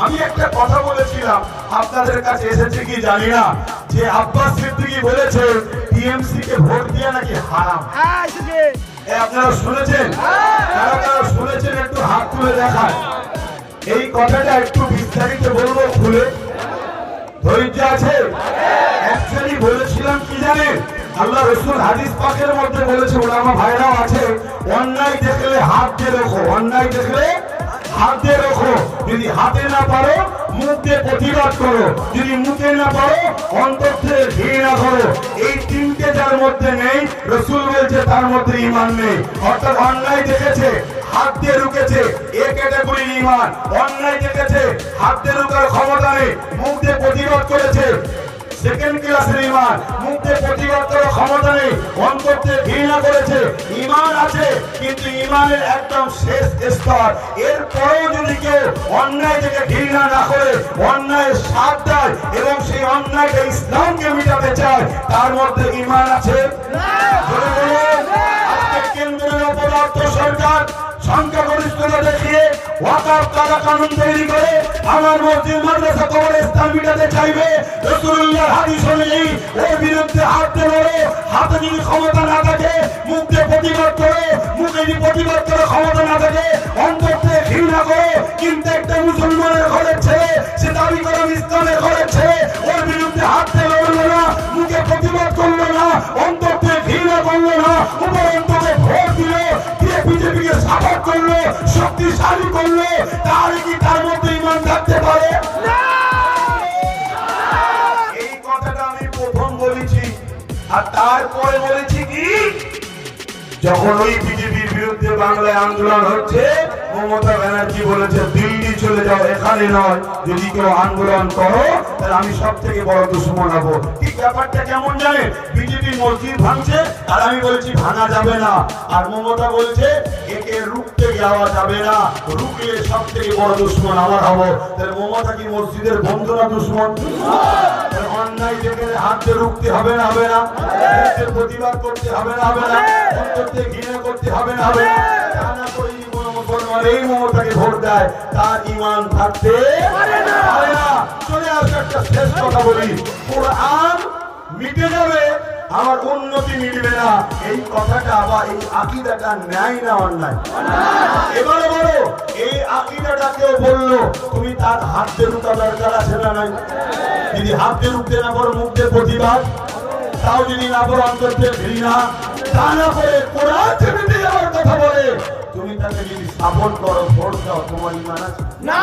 আমি একটা কথা বলেছিলাম আপনাদের কাছে এসেছে কি জানি না? যে আব্বাস সিদ্দিকী বলেছে টিএমসি কে ভোট দিয়ে নাকি হারাম। হ্যাঁ আপনারা শুনেছেন? কারা কারা শুনেছেন একটু হাত তুলে দেখায় এই কথাটা একটু বিস্তারিত বলব খুলে। ধৈর্য আছে? অ্যাকচুয়ালি বলেছিলাম কি জানেন? আল্লাহ রসুল হাদিস পাকের মধ্যে বলেছে ওরা আমার ভাইরাও আছে অন্যায় দেখলে হাত দিয়ে দেখো অন্যায় দেখলে হাত দিয়ে রাখো। যদি হাতে না পারো, মুখ দিয়ে প্রতিবাদ করো। যদি মুখে না পারো, অন্তর থেকে ঘৃণা করো। এই তিনটে যার মধ্যে নেই, রসুল বলছে তার মধ্যে ইমান নেই। অর্থাৎ অন্যায় দেখেছে, হাত দিয়ে রুকেছে এ ক্যাটাগরির ইমান অন্যায় দেখেছে, হাত দিয়ে রুকার ক্ষমতা নেই। মুখ দিয়ে সেকেন্ড ক্লাসের ইমান মুখ প্রতিবাদ করার ক্ষমতা নেই অন্তর দিয়ে ঘৃণা করেছে, ইমান আছে, কিন্তু ইমানের একদম শেষ স্তর। এরপরেও যদি কেউ অন্যায় থেকে ঘৃণা না করে, অন্যায়ের সাথ দেয় এবং সেই অন্যায়টা ইসলামকে মিটাতে চায়, তার মধ্যে ইমান আছে? কেন্দ্রের অপদার্থ সরকার সংখ্যাগরিষ্ঠতা দেখিয়ে ওয়াকাফ কারা কানুন তৈরি করে আমার মসজিদ মাদ্রাসা কবরস্থান মিটাতে চাইবে। রসুল্লাহ হাদিস অনুযায়ী ওর বিরুদ্ধে হাত পারে হাতে যদি ক্ষমতা না থাকে, মুখ দিয়ে প্রতিবাদ করে, মুখে যদি প্রতিবাদ করে ক্ষমতা না থাকে অন্তর থেকে ঘৃণা করে, কিন্তু একটা মুসলমানের বিজেপিকে সাপোর্ট করল শক্তিশালী করল তাহলে কি তার মধ্যে ইমান থাকতে পারে? এই কথাটা আমি প্রথম বলেছি আর তারপরে বলেছি কি? যখন ওই বিজেপির বিরুদ্ধে বাংলায় আন্দোলন হচ্ছে মমতা ব্যানার্জি বলেছে দিল্লি চলে যাও এখানে নয়। যদি কেউ আন্দোলন করো আমি সব থেকে বড় দুশ্মন হব। ঠিক ব্যাপারটা কেমন জানেন? বিজেপি মসজিদ ভাঙছে আর আমি বলছি ভাঙা যাবে না। আর মমতা বলছে, একে রুখতে যাওয়া যাবে না। রুখলে সব থেকে বড় দুশ্মন আমার হব। তাহলে মমতা কি মসজিদের বন্ধু না দুশ্মন? অন্যায় হাত রুখতে হবে না হবে না? প্রতিবাদ করতে হবে না, হবে তার ইমান থাকতে না। চলে কথা বলি কোরআন মিটে যাবে আমার উন্নতি মিটবে না। এই কথাটা বা এই আকিদাটা ন্যায় না অন্যায়। এবারে বলো, এই আকিদাটা কেউ বলল, তুমি তার হাত রুকা দরকার আছে না নাই? যদি হাত রুখতে না পারো, মুখ প্রতিবাদ। তাও যদি না পারো, অন্তর ঘৃণা। তা না করে কোরআন মিটে যাওয়ার কথা বলে, তুমি তাকে যদি সাপোর্ট করো, ভোট দাও, তোমার ইমান আছে? না।